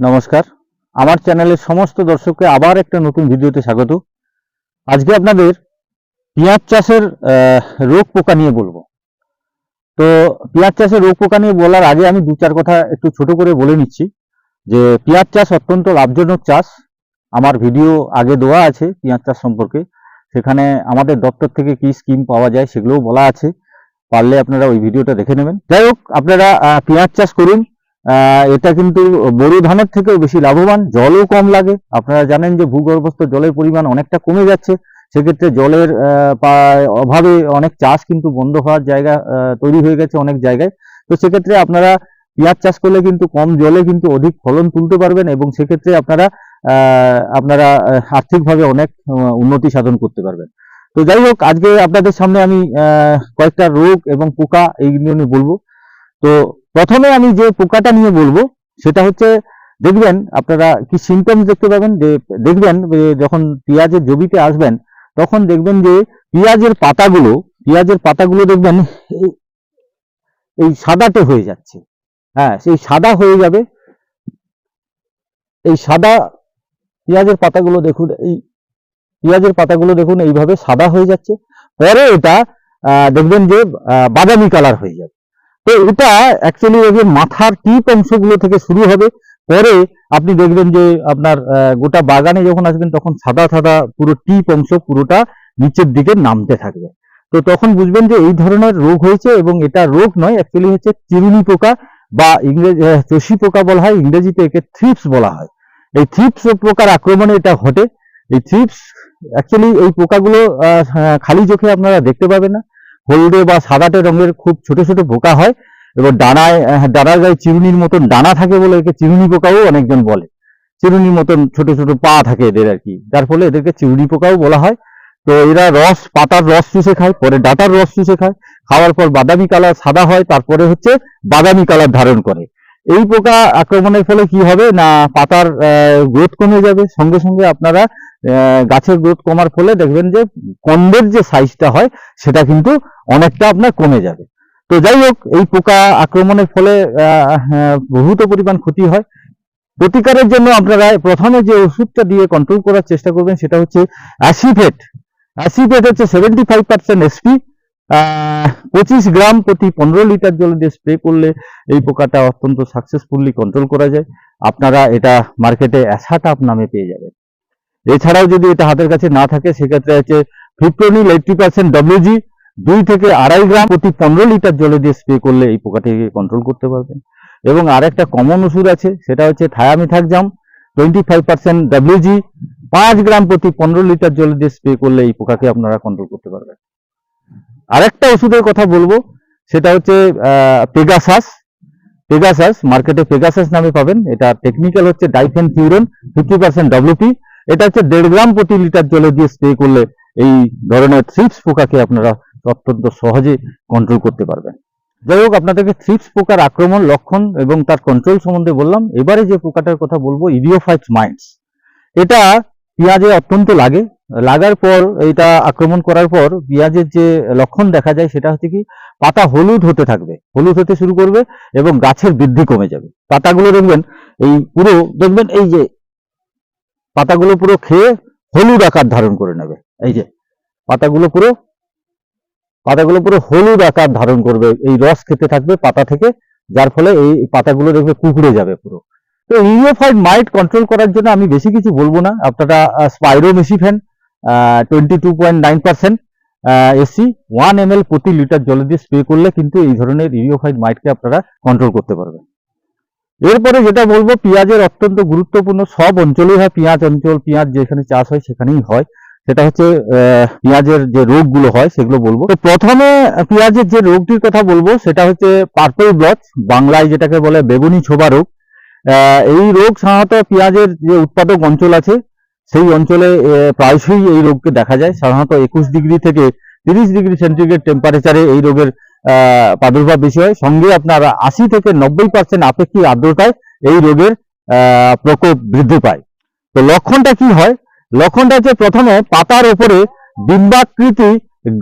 নমস্কার। আমার চ্যানেলের সমস্ত দর্শককে আবার একটা নতুন ভিডিওতে স্বাগত। আজকে আপনাদের পেঁয়াজ চাষের রোগ পোকা নিয়ে বলব। তো পেঁয়াজ চাষের রোগ পোকা নিয়ে বলার আগে আমি দু চার কথা একটু ছোট করে বলে নিচ্ছি যে, পেঁয়াজ চাষ অত্যন্ত লাভজনক চাষ। আমার ভিডিও আগে দেওয়া আছে পেঁয়াজ চাষ সম্পর্কে। সেখানে আমাদের দপ্তর থেকে কি স্কিম পাওয়া যায় সেগুলোও বলা আছে। পারলে আপনারা ওই ভিডিওটা দেখে নেবেন। যাই হোক, আপনারা পেঁয়াজ চাষ করুন। এটা কিন্তু বোরো ধানের থেকেও বেশি লাভবান, জলও কম লাগে। আপনারা জানেন যে ভূগর্ভস্থ জলের পরিমাণ অনেকটা কমে যাচ্ছে। সেক্ষেত্রে জলের অভাবে অনেক চাষ কিন্তু বন্ধ হওয়ার জায়গা তৈরি হয়ে গেছে অনেক জায়গায়। তো সেক্ষেত্রে আপনারা পেঁয়াজ চাষ করলে কিন্তু কম জলে কিন্তু অধিক ফলন তুলতে পারবেন এবং সেক্ষেত্রে আপনারা আপনারা আর্থিকভাবে অনেক উন্নতি সাধন করতে পারবেন। তো যাই হোক, আজকে আপনাদের সামনে আমি কয়েকটা রোগ এবং পোকা এইগুলো নিয়ে বলব। তো প্রথমে আমি যে পোকাটা নিয়ে বলব, সেটা হচ্ছে দেখবেন আপনারা কি সিমটমস দেখতে পাবেন, যে দেখবেন যখন পেঁয়াজের জমিতে আসবেন, তখন দেখবেন যে পেঁয়াজের পাতাগুলো পেঁয়াজের পাতাগুলো দেখবেন এই- সাদাটে হয়ে যাচ্ছে। হ্যাঁ সেই সাদা হয়ে যাবে। এই সাদা পেঁয়াজের পাতাগুলো দেখুন, এই পেঁয়াজের পাতাগুলো দেখুন, এইভাবে সাদা হয়ে যাচ্ছে। পরে এটা দেখবেন যে বাদামি কালার হয়ে যাবে। তো এটা অ্যাকচুয়ালি ওই মাথার টিপ অংশগুলো থেকে শুরু হবে। পরে আপনি দেখবেন যে আপনার গোটা বাগানে যখন আসবেন তখন সাদা সাদা পুরো টিপ অংশ পুরোটা নিচের দিকে নামতে থাকবে। তো তখন বুঝবেন যে এই ধরনের রোগ হয়েছে এবং এটা রোগ নয় অ্যাকচুয়ালি হচ্ছে চিরুনি পোকা বা ইংরেজি চষি পোকা বলা হয় ইংরেজিতে একে থ্রিপস বলা হয়। এই থ্রিপস পোকার আক্রমণে এটা ঘটে। এই থ্রিপস অ্যাকচুয়ালি এই পোকাগুলো আহ, খালি চোখে আপনারা দেখতে পাবেন না। হলদে বা সাদাটে রঙের খুব ছোট ছোট পোকা হয় এবং ডানায় ডানার গায়ে চিরুনির মতন ডানা থাকে বলে একে চিরুনি পোকাও অনেকজন বলে। চিরুনির মতন ছোট ছোট পা থাকে এদের আর কি, যার ফলে এদেরকে চিরুনি পোকাও বলা হয়। তো এরা রস, পাতার রস চুষে খায়, পরে ডাটার রস চুষে খায়। খাওয়ার পর বাদামি কালার সাদা হয়, তারপরে হচ্ছে বাদামি কালার ধারণ করে। এই পোকা আক্রমণের ফলে কি হবে না পাতার গ্রোথ কমে যাবে? সঙ্গে সঙ্গে আপনারা গাছের গ্রোথ কমার ফলে দেখবেন যে কন্দের যে সাইজটা হয়, সেটা কিন্তু অনেকটা আপনার কমে যাবে। তো যাই হোক, এই পোকা আক্রমণের ফলে বহুত পরিমাণ ক্ষতি হয়। প্রতিকারের জন্য আপনারা প্রথমে যে ওষুধটা দিয়ে কন্ট্রোল করার চেষ্টা করবেন, সেটা হচ্ছে অ্যাসিফেট অ্যাসিফেট হচ্ছে সেভেন্টি ফাইভ পার্সেন্ট এসপি পঁচিশ গ্রাম প্রতি পনেরো লিটার জল দিয়ে স্প্রে করলে এই পোকাটা অত্যন্ত সাকসেসফুলি কন্ট্রোল করা যায়। আপনারা এটা মার্কেটে অ্যাসাটাপ নামে পেয়ে যাবেন। এছাড়াও যদি এটা হাতের কাছে না থাকে, সেক্ষেত্রে হচ্ছে ফিপ্রোনিল এইটটি পার্সেন্ট ডব্লিউজি দুই থেকে আড়াই গ্রাম প্রতি পনেরো লিটার জলে দিয়ে স্প্রে করলে এই পোকাটিকে কন্ট্রোল করতে পারবেন। এবং আরেকটা কমন ওষুধ আছে, সেটা হচ্ছে thiamethoxam twenty five percent WG পাঁচ গ্রাম প্রতি পনেরো লিটার জলে দিয়ে স্প্রে করলে এই পোকাকে আপনারা কন্ট্রোল করতে পারবেন। আরেকটা ওষুধের কথা বলব, সেটা হচ্ছে পেগাসাস পেগাসাস মার্কেটে পেগাসাস নামে পাবেন। এটা টেকনিক্যাল হচ্ছে diafenthiuron fifty percent WP এটা হচ্ছে দেড় গ্রাম প্রতি লিটার জলে দিয়ে স্প্রে করলে এই ধরনের থ্রিপস পোকাকে আপনারা অত্যন্ত সহজে কন্ট্রোল করতে পারবেন। যাই হোক, আপনাদেরকে থ্রিপস পোকার আক্রমণ, লক্ষণ এবং তার কন্ট্রোল সম্বন্ধে বললাম। এবারে যে পোকাটার কথা বলব ইডিওফাইটস মাইন্ডস এটা পেঁয়াজে অত্যন্ত লাগে লাগার পর এটা আক্রমণ করার পর পেঁয়াজের যে লক্ষণ দেখা যায় সেটা হচ্ছে কি, পাতা হলুদ হতে থাকবে। হলুদ হতে শুরু করবে এবং গাছের বৃদ্ধি কমে যাবে। পাতাগুলো দেখবেন, এই পুরো, দেখবেন এই যে পাতাগুলো পুরো খেয়ে হলুদ আকার ধারণ করে নেবে। এই যে পাতাগুলো পুরো পাতাগুলো পুরো হলুদ আকার ধারণ করবে। এই রস খেতে থাকবে পাতা থেকে, যার ফলে এই পাতাগুলো দেখবে কুকুড়ে যাবে পুরো। তো ইউরোফাইড মাইট কন্ট্রোল করার জন্য আমি বেশি কিছু বলব না। আপনারা spiromesifen twenty two point nine percent SC one M প্রতি লিটার জলে দিয়ে স্প্রে করলে কিন্তু এই ধরনের ইউরোফাইড মাইটকে আপনারা কন্ট্রোল করতে পারবেন। এরপরে যেটা বলব, পেঁয়াজের অত্যন্ত গুরুত্বপূর্ণ সব অঞ্চলেই হয়, পেঁয়াজ অঞ্চল, পেঁয়াজ যেখানে চাষ হয় সেখানেই হয়। সেটা হচ্ছে পেঁয়াজের যে রোগগুলো হয় সেগুলো বলব। তো প্রথমে পেঁয়াজের যে রোগটির কথা বলব, সেটা হচ্ছে পার্পল ব্লচ বাংলায় যেটাকে বলে বেগুনি ছোবা রোগ। এই রোগ সাধারণত পেঁয়াজের যে উৎপাদক অঞ্চল আছে সেই অঞ্চলে প্রায়শই এই রোগকে দেখা যায়। সাধারণত একুশ ডিগ্রি থেকে তিরিশ ডিগ্রি সেন্টিগ্রেড টেম্পারেচারে এই রোগের প্রাদুর্ভাব বেশি হয়। সঙ্গে আপনার আশি থেকে নব্বই পার্সেন্ট আপেক্ষিক আর্দ্রতায় এই রোগের প্রকোপ বৃদ্ধি পায়। তো লক্ষণটা কি হয়? লক্ষণটা হচ্ছে প্রথমে পাতার ওপরে ডিম্বাকৃতি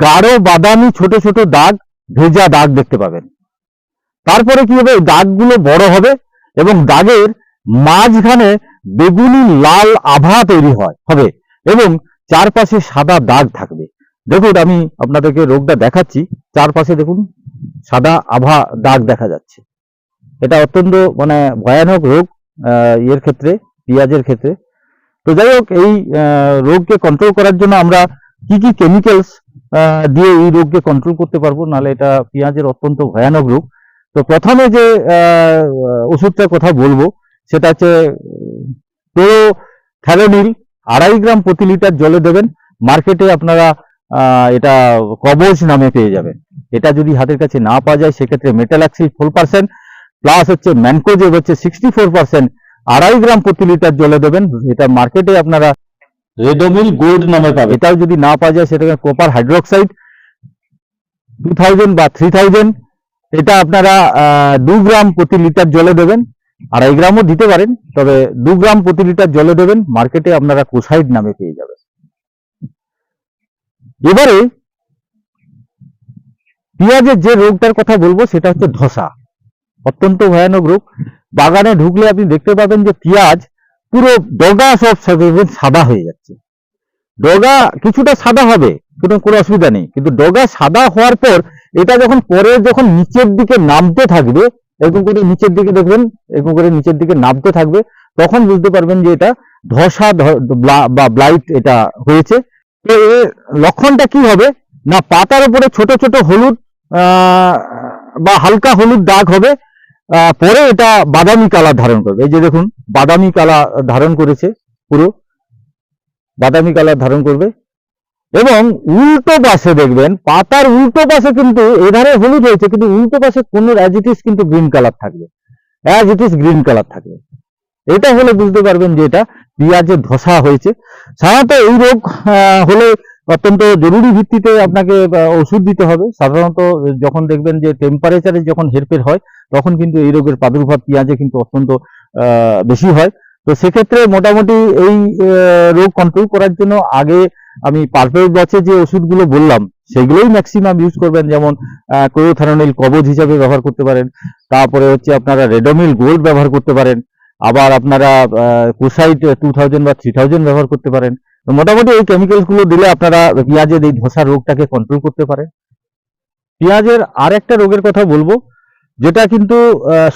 গাঢ় বাদামি ছোট ছোট দাগ, ভেজা দাগ দেখতে পাবেন। তারপরে কি হবে? দাগগুলো বড় হবে এবং দাগের মাঝখানে বেগুনি লাল আভা তৈরি হয়, হবে। এবং চারপাশে সাদা দাগ থাকবে। দেখুন, আমি আপনাদেরকে রোগটা দেখাচ্ছি। চারপাশে দেখুন, সাদা আভা দাগ দেখা যাচ্ছে। এটা অত্যন্ত মানে ভয়ানক রোগ ইয়ের ক্ষেত্রে, পেঁয়াজের ক্ষেত্রে। তো যাই হোক, এই রোগকে কন্ট্রোল করার জন্য আমরা কি কি কেমিক্যালস দিয়ে এই রোগকে কন্ট্রোল করতে পারব? নাহলে এটা পেঁয়াজের অত্যন্ত ভয়ানক রোগ। তো প্রথমে যে ওষুধটার কথা বলব, সেটা হচ্ছে থ্যালোনিল আড়াই গ্রাম প্রতি লিটার জলে দেবেন। মার্কেটে আপনারা এটা কবজ নামে পেয়ে যাবেন। এটা যদি হাতের কাছে না পাওয়া যায়, সেক্ষেত্রে মেটালাক্সি ফোর পার্সেন্ট প্লাস হচ্ছে ম্যানকোজেব হচ্ছে সিক্সটি ফোর পার্সেন্ট আড়াই গ্রাম প্রতি লিটার জলে দেবেন। এটা মার্কেটে আপনারা রেডোমিল গোল্ড নামে পাবেন। এটাও যদি না পাওয়া যায়, সেটাকে কপার হাইড্রোক্সাইড টু থাউজেন্ড বা থ্রি থাউজেন্ড এটা আপনারা দু গ্রাম প্রতি লিটার জলে দেবেন। আড়াই গ্রামও দিতে পারেন, তবে দু গ্রাম প্রতি লিটার জলে দেবেন, মার্কেটে আপনারা কোসাইড নামে পেয়ে যাবেন। এবারে পেঁয়াজের যে রোগটার কথা বলব, সেটা হচ্ছে ধসা। অত্যন্ত ভয়ানক রোগ। বাগানে ঢুকলে আপনি দেখতে পাবেন যে পেঁয়াজ পুরো ডগা সব সাদা হয়ে যাচ্ছে। ডগা কিছুটা সাদা হবে, কোনো কোনো অসুবিধা নেই। কিন্তু ডগা সাদা হওয়ার পর, এটা যখন পরে, যখন নিচের দিকে নামতে থাকবে এরকম করে নিচের দিকে দেখবেন, এরকম করে নিচের দিকে নামতে থাকবে, তখন বুঝতে পারবেন যে এটা ধসা বা ব্লাইট এটা হয়েছে। তো এর লক্ষণটা কি হবে? না, পাতার উপরে ছোট ছোট হলুদ বা হালকা হলুদ দাগ হবে পরে এটা বাদামি কালার ধারণ করবে। এই যে দেখুন, বাদামি কালার ধারণ করেছে পুরো। বাদামি কালার ধারণ করবে। এবং উল্টো পাশে দেখবেন, পাতার উল্টো পাশে কিন্তু এধারে হলুদ হয়েছে, কিন্তু উল্টো পাশে কোন অ্যাজ ইট ইজ কিন্তু গ্রিন কালার থাকবে। As it is green colour থাকবে। এটা হলে বুঝতে পারবেন যে এটা পেঁয়াজের ধসা হয়েছে। সাধারণত এই রোগ হলে অত্যন্ত জরুরি ভিত্তিতে আপনাকে ওষুধ দিতে হবে। সাধারণত যখন দেখবেন যে টেম্পারেচারে যখন হেরফের হয়, তখন কিন্তু এই রোগের প্রাদুর্ভাব পেঁয়াজে কিন্তু অত্যন্ত বেশি হয়। তো সেক্ষেত্রে মোটামুটি এই রোগ কন্ট্রোল করার জন্য আগে আমি পারফেক্ট ব্যাচে যে ওষুধগুলো বললাম, সেগুলোই ম্যাক্সিমাম ইউজ করবেন। যেমন কোয়োথারোনিল কবজ হিসাবে ব্যবহার করতে পারেন। তারপরে হচ্ছে আপনারা রেডোমিল গোল্ড ব্যবহার করতে পারেন। আবার আপনারা কোসাইট টু থাউজেন্ড বা থ্রি থাউজেন্ড ব্যবহার করতে পারেন। মোটামুটি এই কেমিক্যালসগুলো দিলে আপনারা পেঁয়াজের এই ধসা রোগটাকে কন্ট্রোল করতে পারেন। পেঁয়াজের আর একটা রোগের কথা বলব, যেটা কিন্তু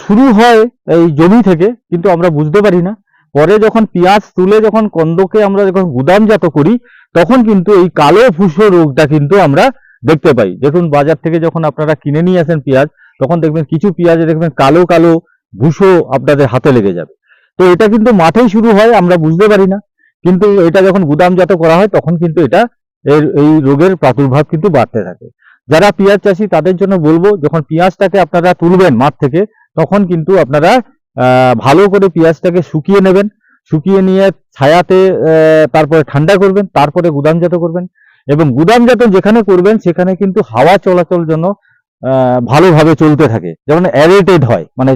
শুরু হয় এই জমি থেকে, কিন্তু আমরা বুঝতে পারি না। পরে যখন পেঁয়াজ তুলে যখন কন্দকে আমরা যখন গুদামজাত করি, তখন কিন্তু এই কালো ফুসো রোগটা কিন্তু আমরা দেখতে পাই। দেখুন, বাজার থেকে যখন আপনারা কিনে নিয়ে আসেন পেঁয়াজ, তখন দেখবেন কিছু পেঁয়াজে দেখবেন কালো কালো ভুসো আপনাদের হাতে লেগে যাবে। তো এটা কিন্তু মাঠেই শুরু হয়, আমরা বুঝতে পারি না। কিন্তু এটা যখন গুদামজাত করা হয়, তখন কিন্তু এটা এর, এই রোগের প্রাদুর্ভাব কিন্তু বাড়তে থাকে। যারা পেঁয়াজ চাষি, তাদের জন্য বলব, যখন পেঁয়াজটাকে আপনারা তুলবেন মাঠ থেকে, তখন কিন্তু আপনারা ভালো করে পেঁয়াজটাকে শুকিয়ে নেবেন। শুকিয়ে নিয়ে ছায়াতে তারপরে ঠান্ডা করবেন, তারপরে গুদামজাত করবেন এবং গুদামজাত যেখানে করবেন, সেখানে কিন্তু হাওয়া চলাচল জন্য ভালোভাবে চলতে থাকে, যেমন অ্যারেটেড হয় মানে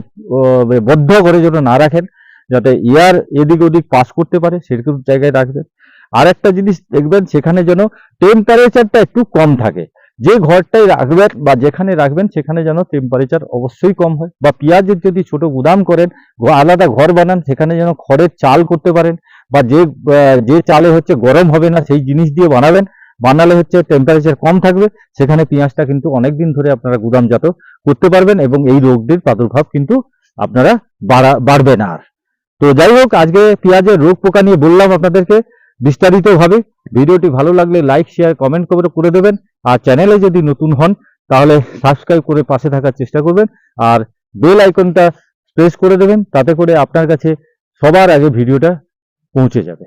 বদ্ধ করে যেন না রাখেন, যাতে এয়ার এদিক ওদিক পাস করতে পারে, সেরকম জায়গায় রাখবেন। আর একটা জিনিস দেখবেন, সেখানে যেন টেম্পারেচারটা একটু কম থাকে। যে ঘরটাই রাখবেন বা যেখানে রাখবেন, সেখানে যেন টেম্পারেচার অবশ্যই কম হয়। বা পেঁয়াজের যদি ছোট গুদাম করেন আলাদা ঘর বানান, সেখানে যেন খড়ের চাল করতে পারেন, বা যে যে চালে হচ্ছে গরম হবে না, সেই জিনিস দিয়ে বানাবেন। বানালে হচ্ছে টেম্পারেচার কম থাকবে, সেখানে পেঁয়াজটা কিন্তু অনেকদিন ধরে আপনারা গুদামজাত করতে পারবেন এবং এই রোগটির প্রাদুর্ভাব কিন্তু আপনারা বাড়া, বাড়বে না আর। তো যাই হোক, আজকে পেঁয়াজের রোগ পোকা নিয়ে বললাম আপনাদেরকে। বিস্তারিতভাবে ভিডিওটি ভালো লাগলে লাইক শেয়ার কমেন্ট করে করে দেবেন। আর চ্যানেলে যদি নতুন হন, তাহলে সাবস্ক্রাইব করে পাশে থাকার চেষ্টা করবেন। আর বেল আইকনটা প্রেস করে দেবেন, তাতে করে আপনার কাছে সবার আগে ভিডিওটা পৌঁছে যাবে।